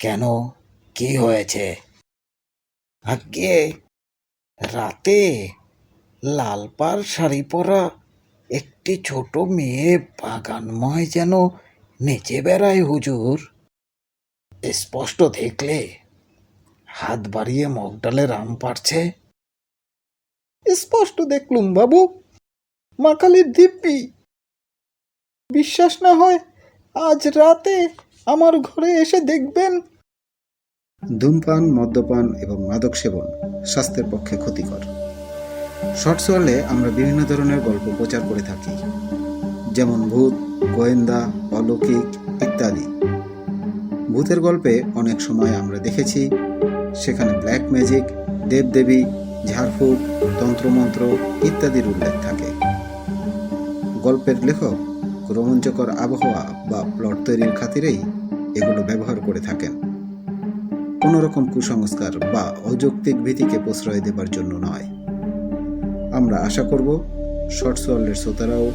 কেন? কি হয়েছে? আগে রাতে লাল পাড় শাড়ি পরা একটি ছোট মেয়ে বাগানময় যেন নেচে বেড়ায় হুজুর। স্পষ্ট দেখলে হাত বাড়িয়ে মগডালে রাম পারছে। স্পষ্ট দেখলুম বাবু, মা কালীর দিব্যি। বিশ্বাস না হয় আজ রাতে আমার ঘরে এসে দেখবেন। ধূমপান, মদ্যপান এবং মাদক সেবন স্বাস্থ্যের পক্ষে ক্ষতিকর। শর্টস ওয়ার্ল্ডে আমরা বিভিন্ন ধরনের গল্প প্রচার করে থাকি। যেমন ভূত, গোয়েন্দা, অলৌকিক ইত্যাদি। ভূতের গল্পে অনেক সময় আমরা দেখেছি, সেখানে ব্ল্যাক ম্যাজিক, দেবদেবী, ঝাড়ফুঁক, তন্ত্রমন্ত্র ইত্যাদির উল্লেখ থাকে। গল্পের লেখক রোমাঞ্চকর আবহাওয়া বা প্লট তৈরির খাতিরেই এগুলো ব্যবহার করে থাকেন। কোনো রকম কুসংস্কার বা অযৌক্তিক ভীতিকে প্রশ্রয় দেবার জন্য নয়। আমরা আশা করব, শর্টস ওয়ার্ল্ডের শ্রোতারাও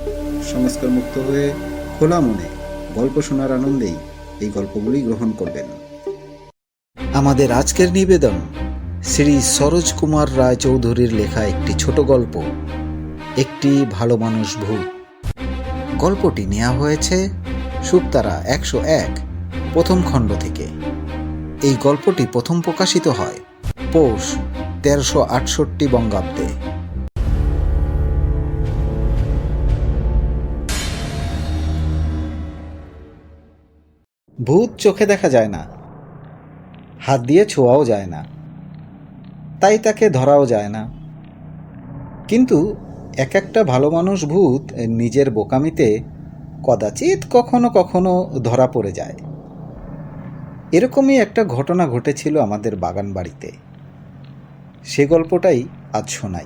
সংস্কার মুক্ত হয়ে খোলা মনে গল্প শোনার আনন্দেই এই গল্পগুলি গ্রহণ করবেন। আমাদের আজকের নিবেদন শ্রী সরোজ কুমার রায় চৌধুরীর লেখা একটি ছোট গল্প, একটি ভালো মানুষ ভূত। গল্পটি নেওয়া হয়েছে সুপ্তারা একশো এক প্রথম খণ্ড থেকে। এই গল্পটি প্রথম প্রকাশিত হয় পৌষ তেরোশো আটষট্টি বঙ্গাব্দে। ভূত চোখে দেখা যায় না। হাত দিয়ে ছোঁয়াও যায় না। তাই তাকে ধরাও যায় না। কিন্তু এক একটা ভালো মানুষ ভূত নিজের বোকামিতে কদাচিৎ কখনো কখনো ধরা পড়ে যায়। এরকমই একটা ঘটনা ঘটেছিল আমাদের বাগান বাড়িতে। সে গল্পটাই আজ শোনাই।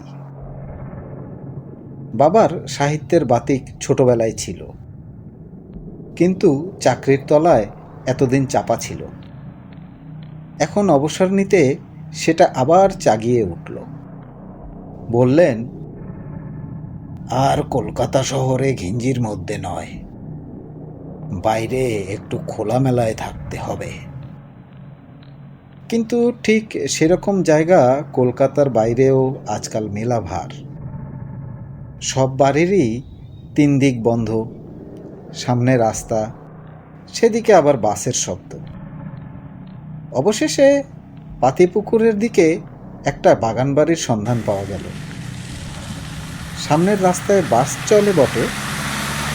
বাবার সাহিত্যের বাতিক ছোটবেলায় ছিল। কিন্তু চাকরির তলায় এতদিন চাপা ছিল। এখন অবসর নিতে সেটা আবার চাগিয়ে উঠল। বললেন, আর কলকাতা শহরে ঘিঞ্জির মধ্যে নয়। বাইরে একটু খোলামেলায় থাকতে হবে। কিন্তু ঠিক সেরকম জায়গা কলকাতার বাইরেও আজকাল মেলা ভার। সব বাড়িরই তিন দিক বন্ধ, সামনে রাস্তা, সেদিকে আবার বাসের শব্দ। অবশেষে পাতিপুকুরের দিকে একটা বাগান বাড়ির সন্ধান পাওয়া গেল। সামনের রাস্তায় বাস চলে বটে,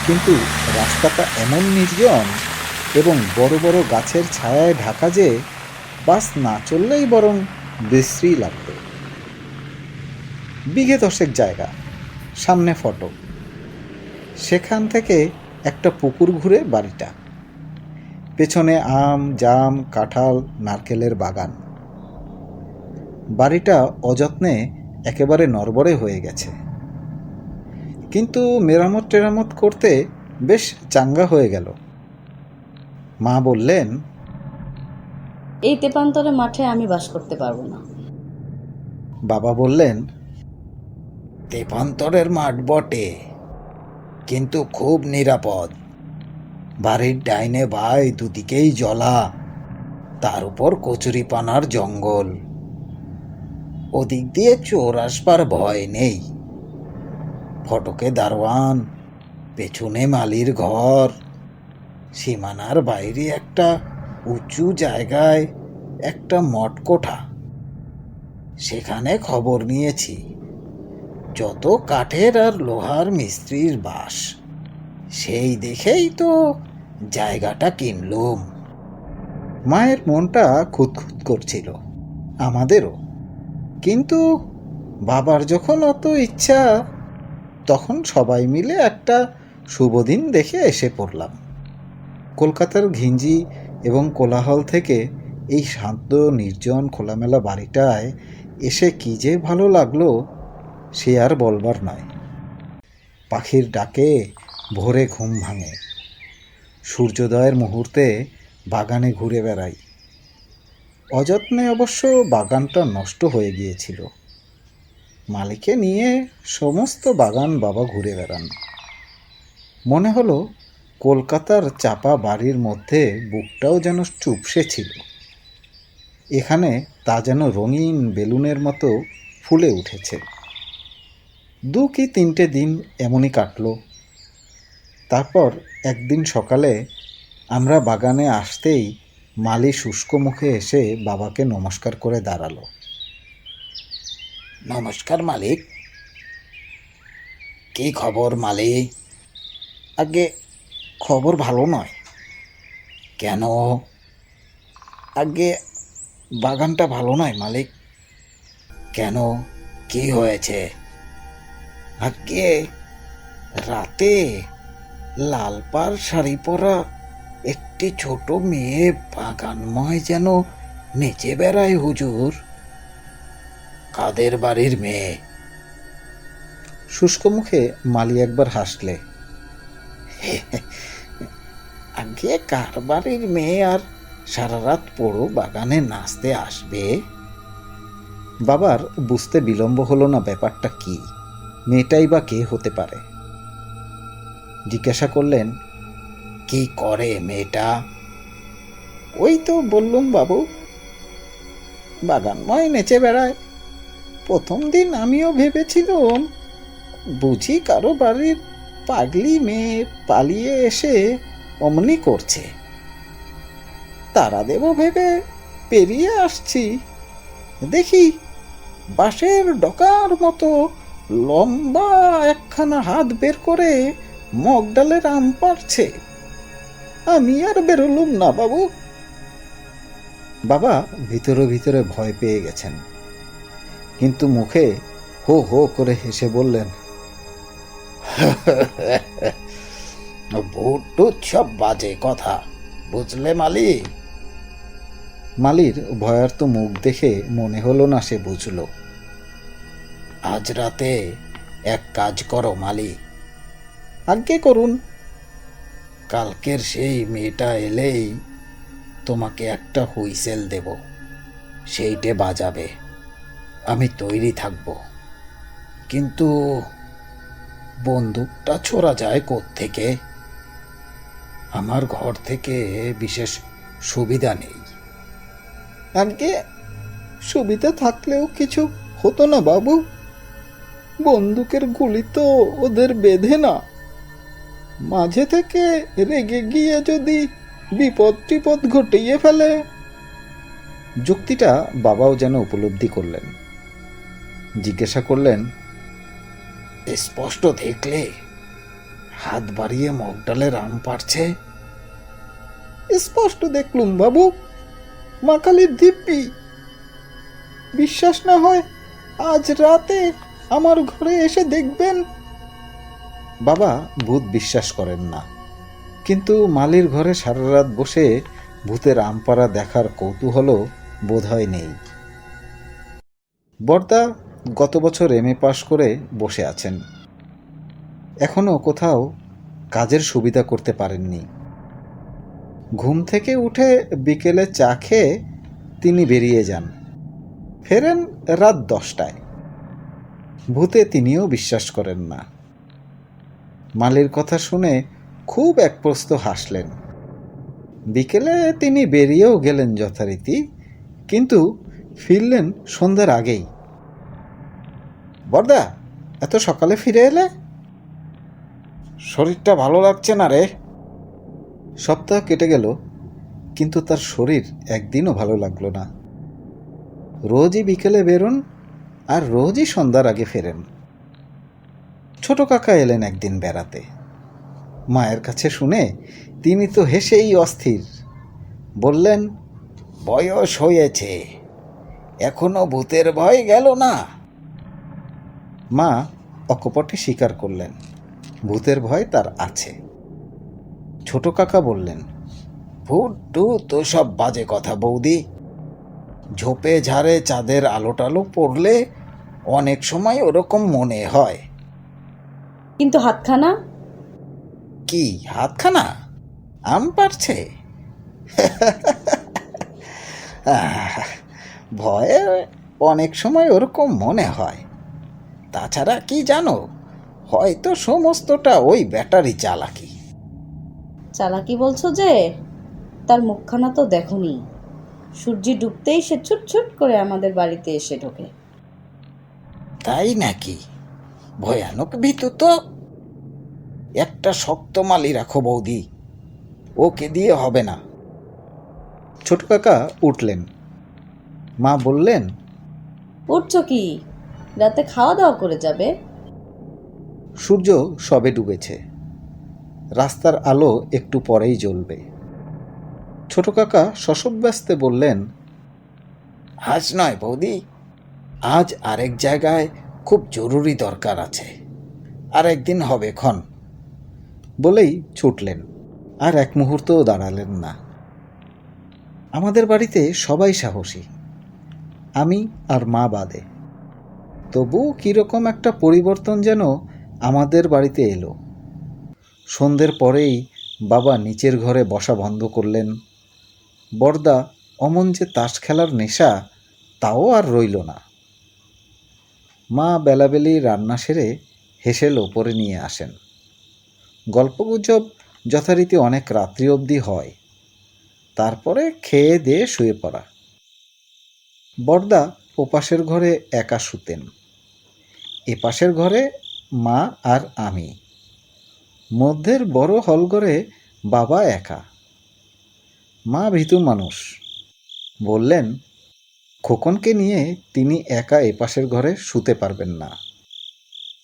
কিন্তু রাস্তাটা এমন নির্জন এবং বড় বড় গাছের ছায়ায় ঢাকা যে বাস না চললেই বরং বিশ্রী লাগত। বিঘে দশেক জায়গা, সামনে ফটো। সেখান থেকে একটা পুকুর ঘুরে বাড়িটা। পেছনে আম, জাম, কাঁঠাল, নারকেলের বাগান। বাড়িটা অযত্নে একেবারে নরবরে হয়ে গেছে। কিন্তু মেরামত টেরামত করতে বেশ চাঙ্গা হয়ে গেল। মা বললেন এই তেপান্তরে মাঠে আমি বাস করতে পারব না। বাবা বললেন, তেপান্তরের মাঠ বটে, কিন্তু খুব নিরাপদ। বাড়ির ডাইনে ভাই দুদিকেই জলা, তার উপর কচুরিপানার জঙ্গল। ওদিক দিয়ে চোর আসবার ভয় নেই। ফটকে দারোয়ান, পেছনে মালির ঘর, সীমানার বাইরে একটা উঁচু জায়গায় একটা মটকোঠা। সেখানে খবর নিয়েছি, যত কাঠের আর লোহার মিস্ত্রির বাস। সেই দেখেই তো জায়গাটা কিনলুম। মায়ের মনটা খুঁতখুত করছিল, আমাদেরও। কিন্তু বাবার যখন অত ইচ্ছা, তখন সবাই মিলে একটা শুভদিন দেখে এসে পড়লাম। কলকাতার ঘিঞ্জি এবং কোলাহল থেকে এই শান্ত, নির্জন, খোলামেলা বাড়িটায় এসে কি যে ভালো লাগল, সে আর বলবার নয়। পাখির ডাকে ভোরে ঘুম ভাঙে। সূর্যোদয়ের মুহূর্তে বাগানে ঘুরে বেড়াই। অযত্নে অবশ্য বাগানটা নষ্ট হয়ে গিয়েছিল। মালিকে নিয়ে সমস্ত বাগান বাবা ঘুরে বেড়ান। মনে হলো কলকাতার চাপা বাড়ির মধ্যে বুকটাও যেন চুপসে ছিল। এখানে তা যেন রঙিন বেলুনের মতো ফুলে উঠেছে। দু কি তিনটে দিন এমনই কাটলো। তারপর একদিন সকালে আমরা বাগানে আসতেই মালি শুষ্ক মুখে এসে বাবাকে নমস্কার করে দাঁড়াল। নমস্কার মালিক। কি খবর মালিক আগে খবর ভালো নয়। কেন? আগে বাগানটা ভালো নয়, মালিক। কেন? কি হয়েছে? আগে রাতে লাল পাড় শাড়ি পরা একটি ছোট মেয়ে বাগানময় যেন নেচে বেড়ায়, হুজুর। কাদের বাড়ির মেয়ে? শুষ্ক মুখে মালি একবার হাসলে। আগে কার বাড়ির মেয়ে আর সারা রাত পড়ো বাগানে নাচতে আসবে? বাবার বুঝতে বিলম্ব হলো না ব্যাপারটা কি? মেয়েটাই বা কে হতে পারে? জিজ্ঞাসা করলেন, কি করে মেয়েটা? ওই তো বললুম বাবু, বাগানময় নেচে বেড়ায়। প্রথম দিন আমিও ভেবেছিলাম, বুঝি কারও বাড়ির পাগলি মেয়ে পালিয়ে এসে অমনি করছে। তারা দেব ভেবে পেরিয়ে আসছি। দেখি, বাঁশের ডকার মতো লম্বা একখানা হাত বের করে মগ ডালের আম পাড়ছে। আমি আর বেরোলুম না, বাবু। বাবা ভিতরে ভিতরে ভয় পেয়ে গেছেন। কিন্তু মুখে হো হো করে হেসে বললেন ভূত টুত সব বাজে কথা। বুঝলে মালি? মালির ভয়ার্ত মুখ দেখে মনে হলো না সে বুঝল। আজ রাতে এক কাজ করো মালি। আজ্ঞে করুন। কালকের সেই মেয়েটা এলেই তোমাকে একটা হুইসেল দেব। সেইটে বাজাবে। আমি তৈরি থাকব। কিন্তু বন্দুকটা ছোড়া যায় থেকে আমার ঘর থেকে বিশেষ সুবিধা নেই। আগে সুবিধা থাকলেও কিছু হতো না বাবু। বন্দুকের গুলি তো ওদের বেঁধে না। মাঝে থেকে রেগে গিয়ে যদি বিপদ টিপদ ঘটিয়ে ফেলে। যুক্তিটা বাবাও যেন উপলব্ধি করলেন। জিজ্ঞাসা করলেন স্পষ্ট দেখলে হাত বাড়িয়ে মগডালের আম পারছে। স্পষ্ট দেখলুম বাবু, মা কালীর দিব্যি। বিশ্বাস না হয় আজ রাতে আমার ঘরে এসে দেখবেন। বাবা ভূত বিশ্বাস করেন না, কিন্তু মালির ঘরে সারা রাত বসে ভূতের আমপাড়া দেখার কৌতূহলও বোধহয় নেই। বর্দা গত বছর এম এ পাশ করে বসে আছেন। এখনও কোথাও কাজের সুবিধা করতে পারেননি। ঘুম থেকে উঠে বিকেলে চা খেয়ে তিনি বেরিয়ে যান। ফেরেন রাত দশটায়। ভূতে তিনিও বিশ্বাস করেন না। মালির কথা শুনে খুব একপ্রস্ত হাসলেন। বিকেলে তিনি বেরিয়েও গেলেন যথারীতি, কিন্তু ফিরলেন সন্ধ্যার আগেই। বর্দা, এত সকালে ফিরে এলে? শরীরটা ভালো লাগছে না রে? সপ্তাহ কেটে গেল, কিন্তু তার শরীর একদিনও ভালো লাগল না। রোজই বিকেলে বেরোন আর রোজই সন্ধ্যার আগে ফেরেন। ছোট কাকা এলেন একদিন বেড়াতে। মায়ের কাছে শুনে তিনি তো হেসেই অস্থির। বললেন, বয়স হয়েছে, এখনও ভূতের ভয় গেল না। মা অকপটে স্বীকার করলেন। ভূতের ভয় তার আছে। ছোট কাকা বললেন ভূত টুত তো সব বাজে কথা বৌদি। ঝোপে ঝাড়ে চাঁদের আলো টালো পড়লে অনেক সময় ওরকম মনে হয়। কিন্তু হাতখানা? কি হাতখানা? আম পারছে ভয়ে অনেক সময় ওরকম মনে হয়। তাছাড়া কি জানো হয়তো সমস্তটা ওই ব্যাটারি চালাকি। চালাকি বলছো যে? তার মুখখানা তো দেখনি। সূর্যি ডুবতেই সে ছুট ছুট করে আমাদের বাড়িতে এসে ঢোকে। তাই নাকি? ভয়ানক ভীতু তো। একটা শক্ত মালি রাখো বৌদি। ওকে দিয়ে হবে না। ছোট কাকা উঠলেন। মা বললেন উঠছো কি? রাতে খাওয়া দাওয়া করে যাবে? সূর্য সবে ডুবেছে। রাস্তার আলো একটু পরেই জ্বলবে। ছোট কাকা শশব্যস্তে বললেন, আজ নয় বৌদি, আজ আরেক জায়গায় খুব জরুরি দরকার আছে। আর একদিন হবে ক্ষণ। বলেই ছুটলেন, আর এক মুহূর্তও দাঁড়ালেন না। আমাদের বাড়িতে সবাই সাহসী, আমি আর মা বাদে। তবু কীরকম একটা পরিবর্তন যেন আমাদের বাড়িতে এলো। সন্ধ্যের পরেই বাবা নিচের ঘরে বসা বন্ধ করলেন। বর্দা, অমন যে তাস খেলার নেশা, তাও আর রইল না। মা বেলাবেলি রান্না সেরে হেসেল ওপরে নিয়ে আসেন। গল্পগুজব যথারীতি অনেক রাত্রি অবধি হয়। তারপরে খেয়ে দিয়ে শুয়ে পড়া। বর্দা ওপাশের ঘরে একা শুতেন। এপাশের ঘরে মা আর আমি। মধ্যের বড় হল হলঘরে বাবা একা। মা ভীতু মানুষ। বললেন, খোকনকে নিয়ে তিনি একা এপাশের ঘরে শুতে পারবেন না।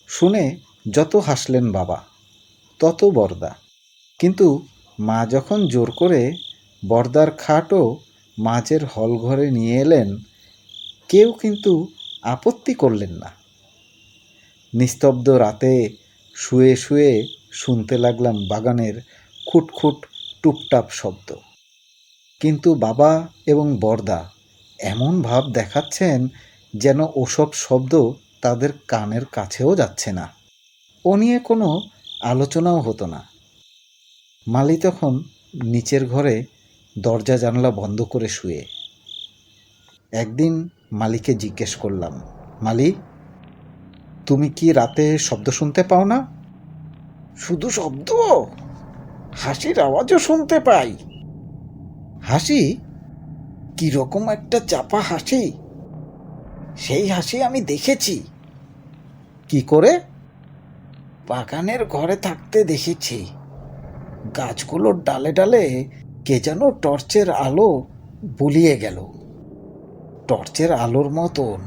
শুনে যত হাসলেন বাবা, তত বর্দা। কিন্তু মা যখন জোর করে বর্দার খাটও মাঝের হল ঘরে নিয়ে এলেন, কেউ কিন্তু আপত্তি করলেন না। নিস্তব্ধ রাতে শুয়ে শুয়ে শুনতে লাগলাম বাগানের খুটখুট টুপটাপ শব্দ। কিন্তু বাবা এবং বর্দা এমন ভাব দেখাচ্ছেন যেন ওসব শব্দ তাদের কানের কাছেও যাচ্ছে না। ও নিয়ে কোনো আলোচনাও হতো না। মালি তখন নিচের ঘরে দরজা জানলা বন্ধ করে শুয়ে। একদিন মালিকে জিজ্ঞেস করলাম, মালি তুমি কি রাতে শব্দ শুনতে পাও না? শুধু শব্দ? হাসির আওয়াজও শুনতে পাই। হাসি? কীরকম একটা চাপা হাসি। সেই হাসি আমি দেখেছি। কি করে? বাগানের ঘরে থাকতে দেখেছি। গাছগুলোর ডালে ডালে কে যেন টর্চের আলো বুলিয়ে গেল। টর্চের আলোর মতন।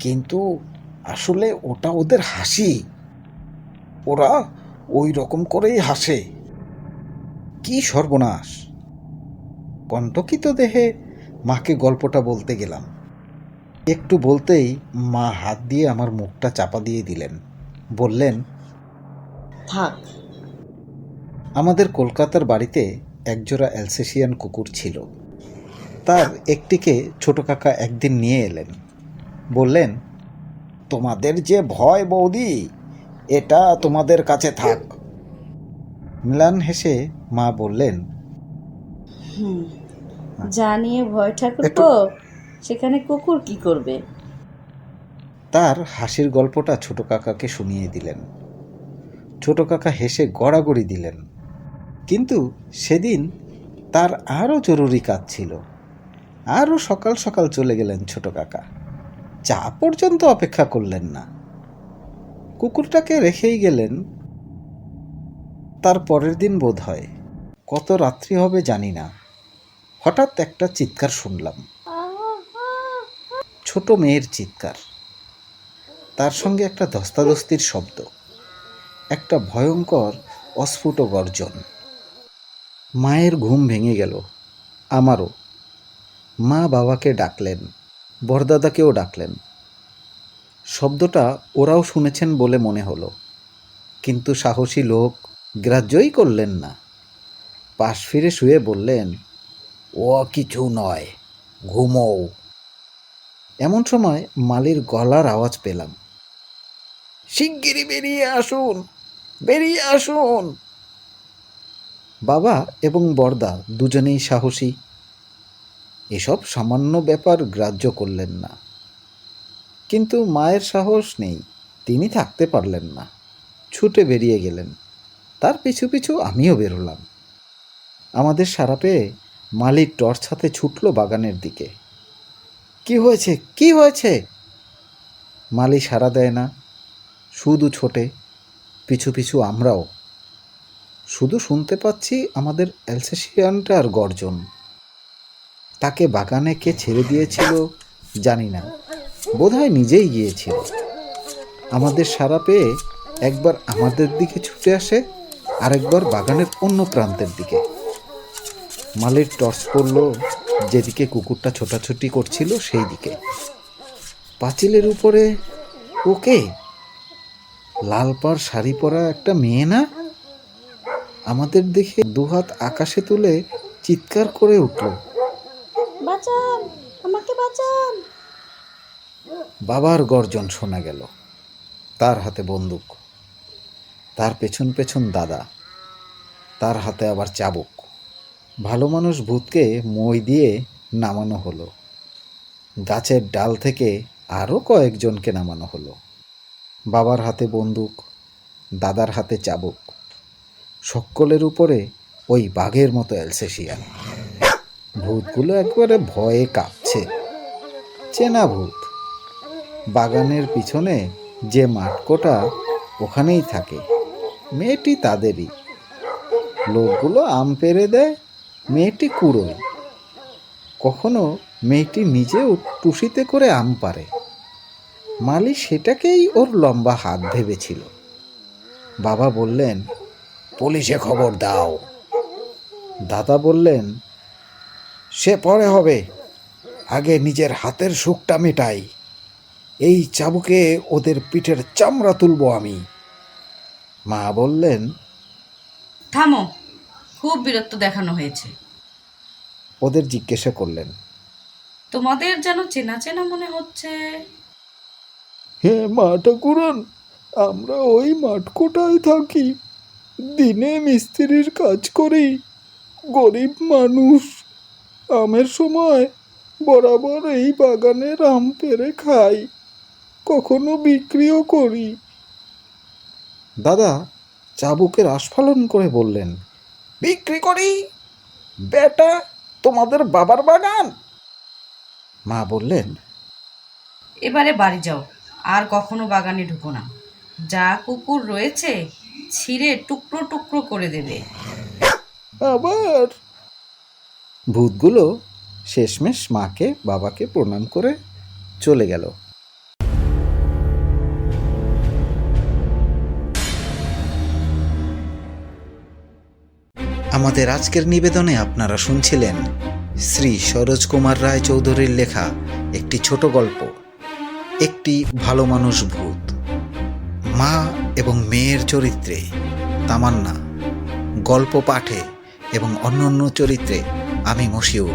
কিন্তু আসলে ওটা ওদের হাসি। ওরা ওই রকম করেই হাসে। কি সর্বনাশ। কণ্টকিত দেহে মাকে গল্পটা বলতে গেলাম। একটু বলতেই মা হাত দিয়ে আমার মুখটা চাপা দিয়ে দিলেন। বললেন থাক। আমাদের কলকাতার বাড়িতে একজোড়া অ্যালসেশিয়ান কুকুর ছিল। তার একটিকে ছোট কাকা একদিন নিয়ে এলেন। বললেন তোমাদের যে ভয় বৌদি এটা তোমাদের কাছে থাক। মিলান হেসে মা বললেন হুম যা নিয়ে ভয় ঠাকুর তো সেখানে কুকুর কি করবে? তার হাসির গল্পটা ছোট কাকাকে শুনিয়ে দিলেন। ছোট কাকা হেসে গড়াগড়ি দিলেন। কিন্তু সেদিন তার আরও জরুরি কাজ ছিল। আরও সকাল সকাল চলে গেলেন ছোট কাকা। চা পর্যন্ত অপেক্ষা করলেন না। কুকুরটাকে রেখেই গেলেন। তার পরের দিন বোধ হয়। কত রাত্রি হবে জানি না। হঠাৎ একটা চিৎকার শুনলাম। ছোট মেয়ের চিৎকার। তার সঙ্গে একটা ধস্তাধস্তির শব্দ। একটা ভয়ঙ্কর, অস্ফুট গর্জন। মায়ের ঘুম ভেঙে গেল। আমারও। মা বাবাকে ডাকলেন। বরদাদাকেও ডাকলেন। শব্দটা ওরাও শুনেছেন বলে মনে হলো, কিন্তু সাহসী লোক গ্রাহ্যই করলেন না। পাশ ফিরে শুয়ে বললেন, ও কিছু নয়, ঘুমোও। এমন সময় মালির গলার আওয়াজ পেলাম। শিগগিরই বেরিয়ে আসুন বেরিয়ে আসুন। বাবা এবং বর্দা দুজনেই সাহসী এসব সামান্য ব্যাপার গ্রাহ্য করলেন না। কিন্তু মায়ের সাহস নেই, তিনি থাকতে পারলেন না। ছুটে বেরিয়ে গেলেন। তার পিছু পিছু আমিও বেরোলাম আমাদের সারা পেয়ে মালিক টর্চ হাতে ছুটল বাগানের দিকে। কি হয়েছে? কি হয়েছে? মালি সাড়া দেয় না। শুধু ছোটে, পিছু পিছু আমরাও। শুধু শুনতে পাচ্ছি আমাদের অ্যালসেশিয়ানটার গর্জন। তাকে বাগানে কে ছেড়ে দিয়েছিল জানি না। বোধহয় নিজেই গিয়েছিল। আমাদের সারা পেয়ে একবার আমাদের দিকে ছুটে আসে, আরেকবার বাগানের অন্য প্রান্তের দিকে। মালির টর্চ পড়ল, যেদিকে কুকুরটা ছোটাছুটি করছিল সেই দিকে। পাঁচিলের উপরে ওকে লাল পাড় শাড়ি পরা একটা মেয়ে না? আমাদের দেখে দুহাত আকাশে তুলে চিৎকার করে উঠল। বাঁচান, আমাকে বাঁচান। বাবার গর্জন শোনা গেল। তার হাতে বন্দুক, তার পেছন পেছন দাদা, তার হাতে আবার চাবুক। ভালো মানুষ ভূতকে মই দিয়ে নামানো হলো। গাছের ডাল থেকে আরও কয়েকজনকে নামানো হলো। বাবার হাতে বন্দুক, দাদার হাতে চাবুক। সকলের উপরে ওই বাঘের মতো অ্যালসেশিয়ান ভূতগুলো একবারে ভয়ে কাঁপছে। চেনা ভূত। বাগানের পিছনে যে মাঠকোটা, ওখানেই থাকে। মেয়েটি তাদেরই। লোকগুলো আম পেরে দেয়, মেয়েটি কুড়োয়। কখনো মেয়েটি নিজেও টুসিতে করে আম পারে মালি সেটাকেই ওর লম্বা হাত ভেবেছিল। বাবা বললেন, পুলিশে খবর দাও। দাদা বললেন সে পরে হবে। আগে নিজের হাতের সুখটা মেটাই। এই চাবুকে ওদের পিঠের চামড়া তুলব আমি। মা বললেন থামো খুব বিরক্ত দেখানো হয়েছে। ওদের জিজ্ঞাসা করলেন তোমাদের যেন চেনা চেনা মনে হচ্ছে? হ্যাঁ মা ঠাকুরান আমরা ওই মাঠকোটায় থাকি। দিনে মিস্ত্রির কাজ করি গরিব মানুষ আমের সময় বরাবর এই বাগানের আম পেরে খাই কখনো বিক্রিও করি। দাদা চাবুকের আস্ফালন করে বললেন বিক্রি করি? বেটা তোমাদের বাবার বাগান? মা বললেন এবারে বাড়ি যাও আর কখনো বাগানে ঢুকো না। যা কুকুর রয়েছে ছিঁড়ে টুকরো টুকরো করে দেবে। আবার? ভূতগুলো শেষমেশ মাকে, বাবাকে প্রণাম করে চলে গেল। আমাদের আজকের নিবেদনে আপনারা শুনছিলেন শ্রী সরোজ কুমার রায় চৌধুরীর লেখা একটি ছোট গল্প, একটি ভালো মানুষ ভূত। মা এবং মেয়ের চরিত্রে তামান্না, গল্প পাঠে এবং অন্যান্য চরিত্রে Ami Moshiur.